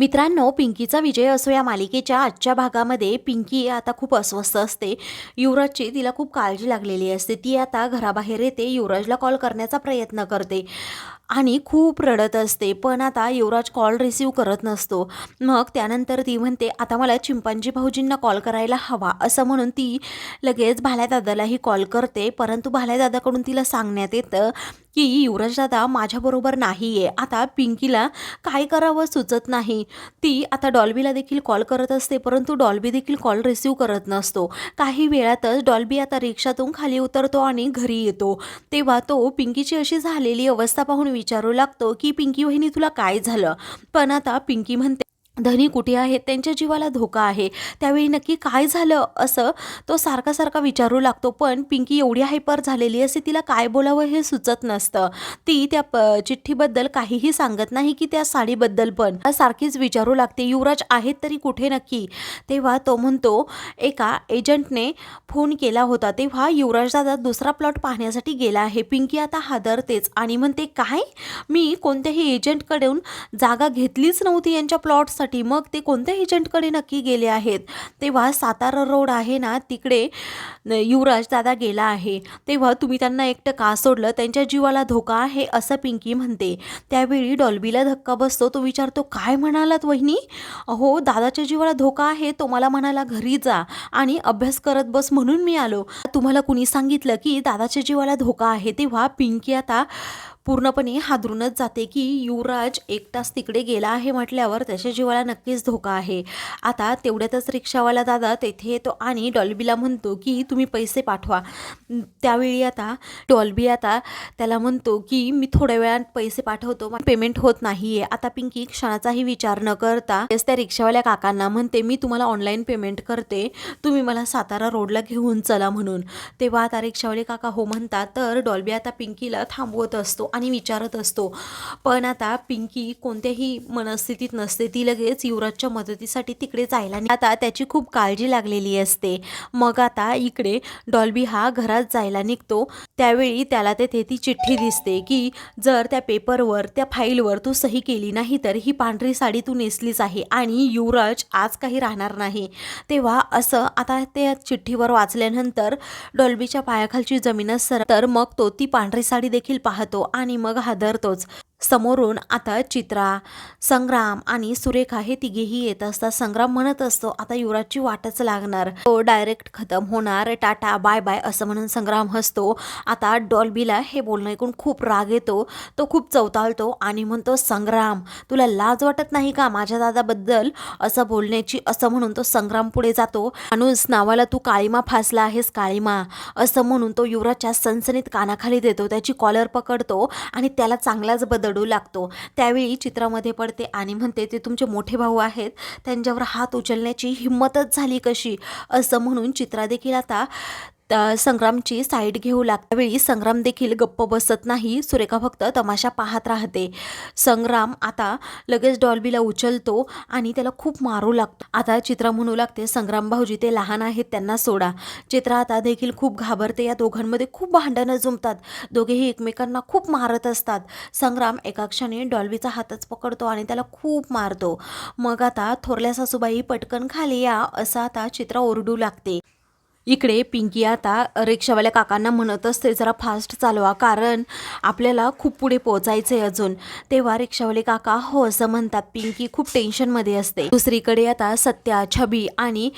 मित्रांनो पिंकीचा विजय असो या मालिकेच्या आजच्या भागामध्ये पिंकी आता खूप अस्वस्थ असते. युवराजची तिला खूप काळजी लागलेली असते. ती आता घराबाहेर येते. युवराजला कॉल करण्याचा प्रयत्न करते. आणि खूप रडत असते. पण आता युवराज कॉल रिसीव करत नसतो. मग त्यानंतर ती म्हणते आता मला चिंपांजी भाऊजींना कॉल करायला हवा. असं म्हणून ती लगेच भाल्या दादालाही कॉल करते. परंतु भाल्यादादाकडून तिला सांगण्यात येतं की युवराज दादा माझ्याबरोबर नाही आहे आता पिंकीला काय करावं सुचत नाही. ती आता डॉल्बीला देखील कॉल करत असते परंतु डॉल्बी देखील कॉल रिसीव करत नसतो. काही वेळातच डॉल्बी आता रिक्षातून खाली उतरतो आणि घरी येतो. तेव्हा तो पिंकीची अशी झालेली अवस्था पाहून विचारू लागतो की पिंकी वहिनी तुला काय झालं? पण आता पिंकी म्हणते धनी कुठे आहेत त्यांच्या जीवाला धोका आहे. त्यावेळी नक्की काय झालं असं तो सारखा सारखा विचारू लागतो. पण पिंकी एवढी हायपर झालेली असे तिला काय बोलावं हे सुचत नसतं. ती त्या प चिठ्ठीबद्दल काहीही सांगत नाही की त्या साडीबद्दल पण. सारखीच विचारू लागते युवराज आहेत तरी कुठे नक्की? तेव्हा तो म्हणतो एका एजंटने फोन केला होता. तेव्हा युवराज दादा दुसरा प्लॉट पाहण्यासाठी गेला आहे. पिंकी आता हादरतेच आणि म्हणते काय? मी कोणत्याही एजंटकडून जागा घेतलीच नव्हती यांच्या प्लॉटसाठी. मग ते कोणत्या एजंटकडे नक्की गेले आहेत? तेव्हा सातारा रोड आहे ना तिकडे युवराज दादा गेला आहे. तेव्हा तुम्ही त्यांना एकटं का सोडलं? त्यांच्या जीवाला धोका आहे असं पिंकी म्हणते. त्यावेळी डॉल्बीला धक्का बसतो. तो विचारतो काय म्हणालात वहिनी? अहो दादाच्या जीवाला धोका आहे तो मला म्हणाला घरी जा आणि अभ्यास करत बस म्हणून मी आलो. तुम्हाला कुणी सांगितलं की दादाच्या जीवाला धोका आहे? तेव्हा पिंकी आता पूर्णपणे हादरूनच जाते की युवराज एकटाच तिकडे गेला आहे म्हटल्यावर त्याच्या जीवाला नक्कीच धोका आहे. आता तेवढ्यातच रिक्षावाला दादा तेथे येतो आणि डॉल्बीला म्हणतो की तुम्ही पैसे पाठवा. त्यावेळी आता डॉल्बी आता त्याला म्हणतो की मी थोड्या वेळात पैसे पाठवतो पेमेंट होत नाही आहे आता पिंकी क्षणाचाही विचार न करता तेच त्या रिक्षावाल्या काकांना म्हणते मी तुम्हाला ऑनलाईन पेमेंट करते. तुम्ही मला सातारा रोडला घेऊन चला म्हणून. तेव्हा आता रिक्षावाले काका हो म्हणतात तर डॉल्बी आता पिंकीला थांबवत असतो. आणि विचारत असतो. पण आता पिंकी कोणत्याही मनस्थितीत नसते. ती लगेच युवराजच्या मदतीसाठी तिकडे जायला आता त्याची खूप काळजी लागलेली असते. मग आता इकडे डॉल्बी हा घरात जायला निघतो. त्यावेळी त्याला तेथे ती चिठ्ठी दिसते की जर त्या पेपरवर त्या फाईलवर तू सही केली नाही तर ही पांढरी साडी तू नेसलीच आहे आणि युवराज आज काही राहणार नाही. तेव्हा असं आता त्या चिठ्ठीवर वाचल्यानंतर डॉल्बीच्या पायाखालची जमीन सर तर मग तो ती पांढरी साडी देखील पाहतो आणि मग हादरतोच. समोरून आता चित्रा संग्राम आणि सुरेखा हे तिघेही येत असतात. संग्राम म्हणत असतो आता युवराजची वाटच लागणार. तो डायरेक्ट खतम होणार. टाटा बाय बाय असं म्हणून संग्राम हसतो. आता डॉल्बीला हे बोलणं ऐकून खूप राग येतो. तो खूप चवताळतो आणि म्हणतो संग्राम तुला लाज वाटत नाही का माझ्या दादाबद्दल? असं बोलण्याची असं म्हणून तो संग्राम पुढे जातो. माणूस नावाला तू काळीमा फासला आहेस काळीमा असं म्हणून तो युवराजच्या सनसनीत कानाखाली देतो. त्याची कॉलर पकडतो आणि त्याला चांगलाच बदल रडू लागतो. त्यावेळी चित्रामध्ये पडते आणि म्हणते ते तुमचे मोठे भाऊ आहेत. त्यांच्यावर हात उचलण्याची हिंमतच झाली कशी? असं म्हणून चित्रा देखील आता संग्रामची साईड घेऊ लागतावेळी संग्राम देखील गप्प बसत नाही. सुरेखा फक्त तमाशा पाहत राहते. संग्राम आता लगेच डॉल्बीला उचलतो आणि त्याला खूप मारू लागतो. आता चित्रा म्हणू लागते संग्राम भाऊजी ते लहान आहेत त्यांना सोडा. चित्रा आता देखील खूप घाबरते. या दोघांमध्ये खूप भांडणं जुमतात. दोघेही एकमेकांना खूप मारत असतात. संग्राम एका क्षणी डॉल्बीचा हातच पकडतो आणि त्याला खूप मारतो. मग आता थोरल्या सासूबाई पटकन खाली या असं आता चित्रा ओरडू लागते. इकडे पिंकी आता रिक्षावाल्या काकांना म्हणत असते जरा फास्ट चालवा कारण आपल्याला खूप पुढे पोहोचायचं आहे अजून. तेव्हा रिक्षावाले काका हो असं म्हणतात. पिंकी खूप टेन्शनमध्ये असते. दुसरीकडे आता सत्या छबी आणि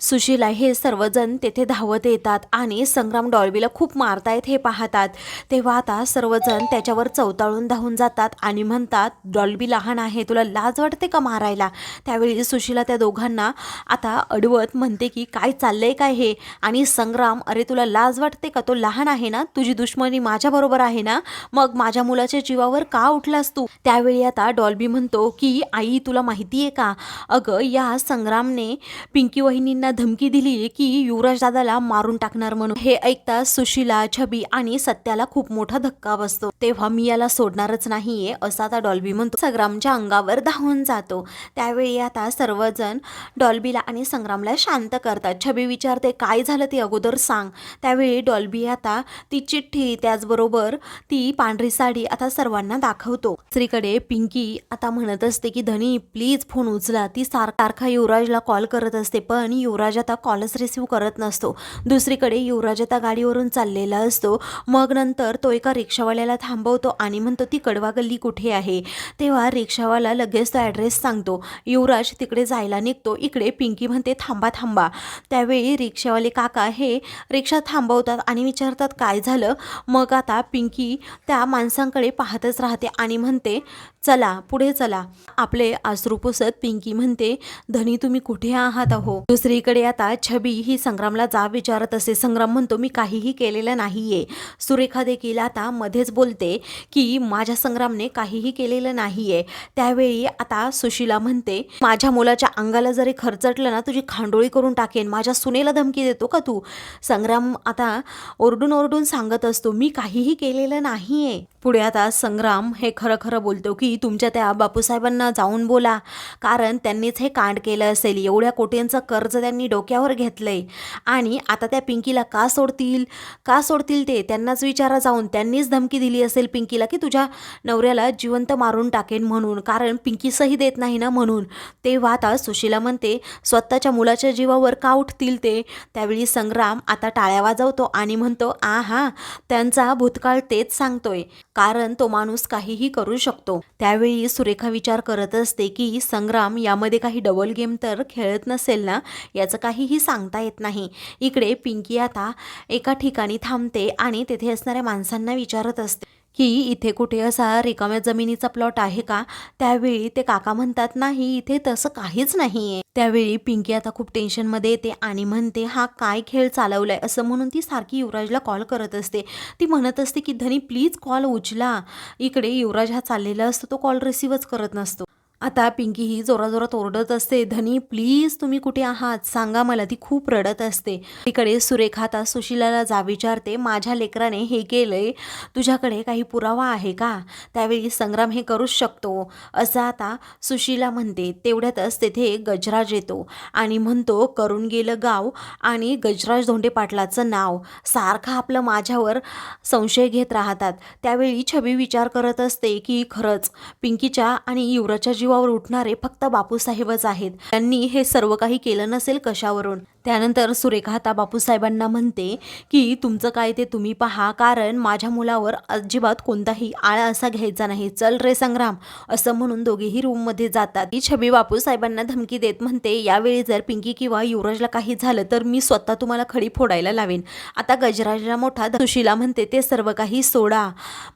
सुशीला हे सर्वजण तेथे धावत येतात आणि संग्राम डॉल्बीला खूप मारतायत हे पाहतात. तेव्हा आता सर्वजण त्याच्यावर चवताळून धावून जातात आणि म्हणतात डॉल्बी लहान आहे तुला लाज वाटते का मारायला? त्यावेळी सुशीला त्या दोघांना आता अडवत म्हणते की काय चाललंय काय हे? आणि संग्राम अरे तुला लाज वाटते का? तो लहान आहे ना तुझी दुश्मनी माझ्याबरोबर आहे ना मग माझ्या मुलाच्या जीवावर का उठलास तू? त्यावेळी आता डॉल्बी म्हणतो की आई तुला माहिती आहे का? अगं या संग्रामने पिंकी वहिनींना धमकी दिली की युवराज दादाला मारून टाकणार म्हणून. हे ऐकता सुशीला छबी आणि सत्याला खूप मोठा धक्का बसतो. तेव्हा मी याला सोडणारच नाहीये असं आता डॉल्बी म्हणतो. संग्रामच्या अंगावर धावून जातो. त्यावेळी आता सर्वजण डॉल्बीला आणि संग्रामला शांत करतात. छबी विचारते काय काय झालं ते अगोदर सांग. त्यावेळी डॉल्बी आता ती चिठ्ठी त्याचबरोबर ती पांढरी साडी आता सर्वांना दाखवतो. दुसरीकडे पिंकी आता म्हणत असते की धनी प्लीज फोन उचला. ती सारखा युवराजला कॉल करत असते पण युवराज आता कॉलच रिसिव्ह करत नसतो. दुसरीकडे युवराज आता गाडीवरून चाललेला असतो. मग नंतर तो एका रिक्षावाल्याला थांबवतो आणि म्हणतो ती कडवा गल्ली कुठे आहे? तेव्हा रिक्षावाला लगेच तो ॲड्रेस सांगतो. युवराज तिकडे जायला निघतो. इकडे पिंकी म्हणते थांबा थांबा. त्यावेळी रिक्षावाले काका हे रिक्षा थांबवतात आणि विचारतात काय झालं? मग आता पिंकी त्या माणसांकडे पाहतच राहते आणि म्हणते चला पुढे चला. आपले आसरू पुसत पिंकी म्हणते धनी तुम्ही कुठे आहात अहो? दुसरीकडे आता छबी ही संग्रामला जाब विचारत असे. संग्राम म्हणतो मी काहीही केलेलं नाहीये. सुरेखा देखील आता मध्येच बोलते की माझ्या संग्रामने काहीही केलेलं नाहीये. त्यावेळी आता सुशीला म्हणते माझ्या मुलाच्या अंगाला जरी खरचटलं ना तुझी खांडोळी करून टाकेन. माझ्या सुनेला धमकी देतो. का तू? संग्राम आता ओरडून ओरडून सांगत असतो मी काहीही केलेलं नाहीये. पुढे आता संग्राम हे खरं खरं बोलतो की तुमच्या त्या बापूसाहेबांना जाऊन बोला कारण त्यांनीच हे कांड केलं असेल. एवढ्या कोटींचं कर्ज त्यांनी डोक्यावर घेतलंय. आणि आता त्या पिंकीला का सोडतील? का सोडतील ते? त्यांनाच विचारा जाऊन. त्यांनीच धमकी दिली असेल पिंकीला की तुझ्या नवऱ्याला जिवंत मारून टाकेन म्हणून. कारण पिंकीसही देत नाही ना म्हणून. तेव्हा आता सुशीला म्हणते स्वतःच्या मुलाच्या जीवावर का उठतील ते? त्या त्यावेळी संग्राम आता टाळ्या वाजवतो आणि म्हणतो आ हा त्यांचा भूतकाळ तेच सांगतोय. कारण तो माणूस काहीही करू शकतो. त्यावेळी सुरेखा विचार करत असते की संग्राम यामध्ये काही डबल गेम तर खेळत नसेल ना? याचं काहीही सांगता येत नाही. इकडे पिंकी आता एका ठिकाणी थांबते आणि तेथे असणाऱ्या माणसांना विचारत असते. की इथे कुठे असा रिकाम्या जमिनीचा प्लॉट आहे का? त्यावेळी ते काका म्हणतात नाही इथे तसं काहीच नाही आहे त्यावेळी पिंकी आता खूप टेन्शनमध्ये येते आणि म्हणते हा काय खेळ चालवलाय? असं म्हणून ती सारखी युवराजला कॉल करत असते. ती म्हणत असते की धनी प्लीज कॉल उचला. इकडे युवराज हा चाललेला असतो तो कॉल रिसीवच करत नसतो. आता पिंकी ही जोराजोरात ओरडत असते धनी प्लीज तुम्ही कुठे आहात? सांगा मला. ती खूप रडत असते. तिकडे सुरेखा आता सुशिलाला जा विचारते माझ्या लेकराने हे केलंय तुझ्याकडे काही पुरावा आहे का? त्यावेळी संग्राम हे करूच शकतो. असं आता सुशीला म्हणते. तेवढ्यातच तेथे गजराज येतो आणि म्हणतो करून गेलं गाव आणि गजराज धोंडे पाटलाचं नाव. सारखं आपलं माझ्यावर संशय घेत राहतात. त्यावेळी छबी विचार करत असते की खरंच पिंकीच्या आणि युवराच्या जीवावर उठणारे फक्त बापूसाहेबच आहेत. त्यांनी हे सर्व काही केलं नसेल कशावरून? त्यानंतर सुरेखा आता बापूसाहेबांना म्हणते की तुमचं काय ते तुम्ही पहा कारण माझ्या मुलावर अजिबात कोणताही आळा असा घ्यायचा नाही. चल रे संग्राम असं म्हणून दोघेही रूममध्ये जातात. ही छबी बापूसाहेबांना धमकी देत म्हणते यावेळी जर पिंकी किंवा युवराजला काही झालं तर मी स्वतः तुम्हाला खडी फोडायला लावेन. आता गजराजला मोठा सुशीला म्हणते ते सर्व काही सोडा.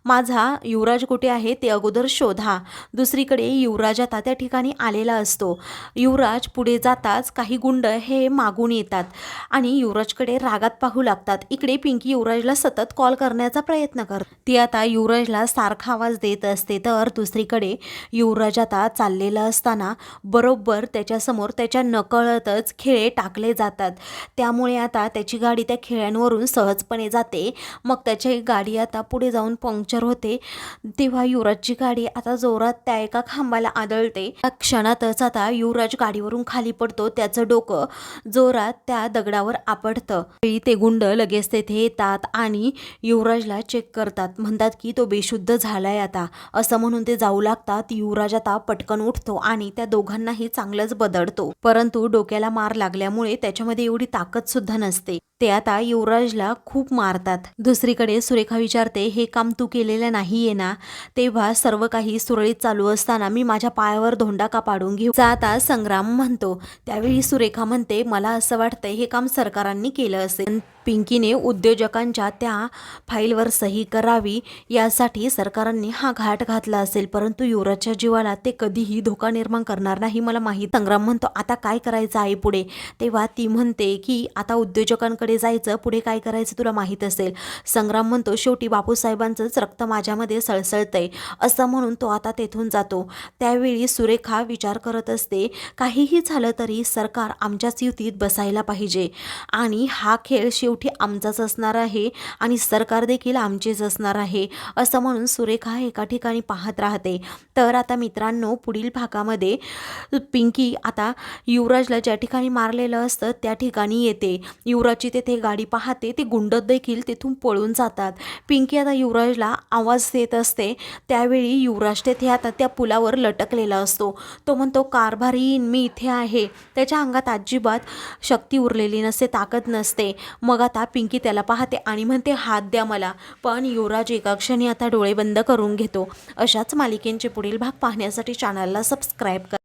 माझा युवराज कुठे आहे ते अगोदर शोधा. दुसरीकडे युवराज आता त्या ठिकाणी आलेला असतो. युवराज पुढे जाताच काही गुंड हे मागून येतात आणि युवराजकडे रागात पाहू लागतात. इकडे पिंकी युवराजला सतत कॉल करण्याचा प्रयत्न कर ती आता युवराजला सारखा आवाज देत असते. तर दुसरीकडे युवराज आता चाललेला असताना बरोबर त्याच्यासमोर त्याच्या नकळतच खिळे टाकले जातात. त्यामुळे आता त्याची गाडी त्या खिळ्यांवरून सहजपणे जाते. मग त्याची गाडी आता पुढे जाऊन पंक्चर होते. तेव्हा युवराजची गाडी आता जोरात त्या एका खांबाला आदळते त्या क्षणातच आता युवराज गाडीवरून खाली पडतो. त्याचं डोकं जोरात त्या दगडावर आपटतं. ते गुंड लगेच तेथे येतात आणि युवराजला चेक करतात. म्हणतात की तो बेशुद्ध झालाय आता. असं म्हणून ते जाऊ लागतात. युवराज आता पटकन उठतो आणि त्या दोघांनाही चांगलंच बदडतो. परंतु डोक्याला मार लागल्यामुळे त्याच्यामध्ये एवढी ताकद सुद्धा नसते. ते आता युवराजला खूप मारतात. दुसरीकडे सुरेखा विचारते हे काम तू केलेलं नाहीये ना? तेव्हा सर्व काही सुरळीत चालू असताना मी माझ्या पायावर धोंडा का पाडून घेऊ? आता संग्राम म्हणतो. त्यावेळी सुरेखा म्हणते मला असं वाटतंय हे काम सरकारांनी केलं असेल. पिंकीने उद्योजकांच्या त्या फाईलवर सही करावी यासाठी सरकारांनी हा घाट घातला असेल. परंतु युवराजच्या जीवाला ते कधीही धोका निर्माण करणार नाही मला माहीत. संग्राम म्हणतो आता काय करायचं आहे पुढे? तेव्हा ती म्हणते की आता उद्योजकांकडे जायचं पुढे काय करायचं तुला माहीत असेल. संग्राम म्हणतो शेवटी बापूसाहेबांचंच रक्त माझ्यामध्ये सळसळतंय. असं म्हणून तो आता तेथून जातो. त्यावेळी सुरेखा विचार करत असते काहीही झालं तरी सरकार आमच्याच युतीत बसायला पाहिजे आणि हा खेळ शिव शेवटी आमचाच असणार आहे आणि सरकार देखील आमचेच असणार आहे असं म्हणून सुरेखा एका ठिकाणी पाहत राहते. तर आता मित्रांनो पुढील भागामध्ये पिंकी आता युवराजला ज्या ठिकाणी मारलेलं असतं त्या ठिकाणी येते. युवराजची तेथे गाडी पाहते ते गुंड देखील तिथून पळून जातात. पिंकी आता युवराजला आवाज देत असते. त्यावेळी युवराज तेथे आता त्या पुलावर लटकलेला असतो. तो म्हणतो कारभारी मी इथे आहे. त्याच्या अंगात अजिबात शक्ती उरलेली नसते ताकद नसते. मग आता पिंकी त्याला पाहते आणि म्हणते हात द्या मला पण युवराज एका क्षणी आता डोळे बंद करून घेतो. अशाच मालिकेंचे पुढील भाग पाहण्यासाठी चॅनलला सबस्क्राईब करा.